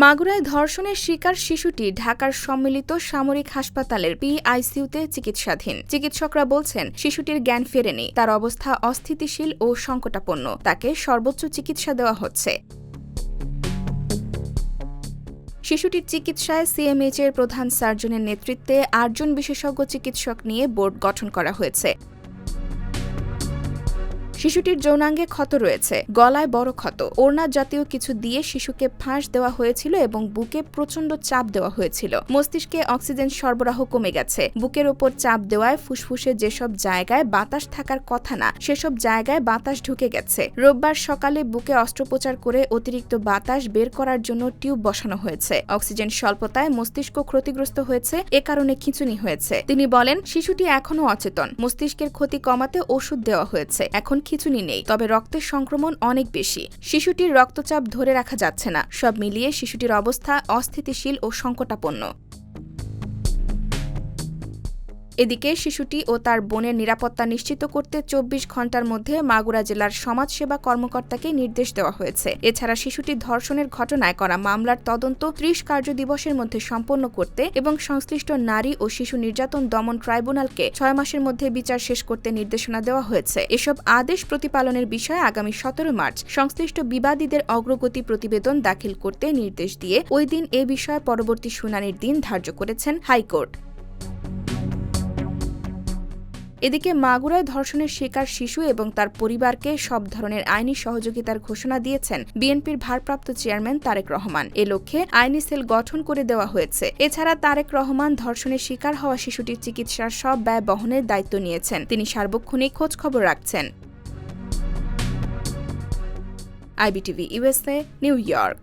মাগুরায় ধর্ষণের শিকার শিশুটি ঢাকার সম্মিলিত সামরিক হাসপাতালের পিআইসিইউতে চিকিৎসাধীন। চিকিৎসকরা বলছেন, শিশুটির জ্ঞান ফেরেনি, তার অবস্থা অস্থিতিশীল ও সংকটাপন্ন, তাকে সর্বোচ্চ চিকিৎসা দেওয়া হচ্ছে। শিশুটির চিকিৎসায় সিএমএইচ এর প্রধান সার্জনের নেতৃত্বে আটজন বিশেষজ্ঞ চিকিৎসক নিয়ে বোর্ড গঠন করা হয়েছে। শিশুটির যৌনাঙ্গে ক্ষত রয়েছে। গলায় বড় ক্ষত। ওড়না জাতীয় কিছু দিয়ে শিশুকে ফাঁস দেওয়া হয়েছিল এবং বুকে প্রচণ্ড চাপ দেওয়া হয়েছিল। মস্তিষ্কে অক্সিজেন সরবরাহ কমে গেছে। বুকের ওপর চাপ দেওয়ায় ফুসফুসে যেসব জায়গায় বাতাস থাকার কথা না, সেসব জায়গায় বাতাস ঢুকে গেছে। রোববার সকালে বুকে অস্ত্রোপচার করে অতিরিক্ত বাতাস বের করার জন্য টিউব বসানো হয়েছে। অক্সিজেন স্বল্পতায় মস্তিষ্ক ক্ষতিগ্রস্ত হয়েছে, এ কারণে খিঁচুনি হয়েছে। তিনি বলেন, শিশুটি এখনও অচেতন। মস্তিষ্কের ক্ষতি কমাতে ওষুধ দেওয়া হয়েছে। এখন খিঁচুনি নেই, তবে রক্তের সংক্রমণ অনেক বেশি। শিশুটির রক্তচাপ ধরে রাখা যাচ্ছে না। সব মিলিয়ে শিশুটির অবস্থা অস্থিতিশীল ও সংকটাপন্ন। এদিকে শিশুটি ও তার বোনের নিরাপত্তা নিশ্চিত করতে চব্বিশ ঘণ্টার মধ্যে মাগুরা জেলার সমাজসেবা কর্মকর্তাকে নির্দেশ দেওয়া হয়েছে। এছাড়া শিশুটি ধর্ষণের ঘটনায় করা মামলার তদন্ত ত্রিশ কার্য দিবসের মধ্যে সম্পন্ন করতে এবং সংশ্লিষ্ট নারী ও শিশু নির্যাতন দমন ট্রাইব্যুনালকে ছয় মাসের মধ্যে বিচার শেষ করতে নির্দেশনা দেওয়া হয়েছে। এসব আদেশ প্রতিপালনের বিষয়ে আগামী সতেরো মার্চ সংশ্লিষ্ট বিবাদীদের অগ্রগতি প্রতিবেদন দাখিল করতে নির্দেশ দিয়ে ওই দিন এ বিষয়ে পরবর্তী শুনানির দিন ধার্য করেছেন হাইকোর্ট। এদিকে মাগুরায় ধর্ষণের শিকার শিশু এবং তার পরিবারকে সব ধরনের আইনি সহযোগিতার ঘোষণা দিয়েছেন বিএনপির ভারপ্রাপ্ত চেয়ারম্যান তারেক রহমান। এ লক্ষ্যে আইনি সেল গঠন করে দেওয়া হয়েছে। এছাড়া তারেক রহমান ধর্ষণের শিকার হওয়া শিশুটির চিকিৎসার সব ব্যয় বহনের দায়িত্ব নিয়েছেন। তিনি সার্বক্ষণিক খোঁজ খবর রাখছেন। IBTV USA New York.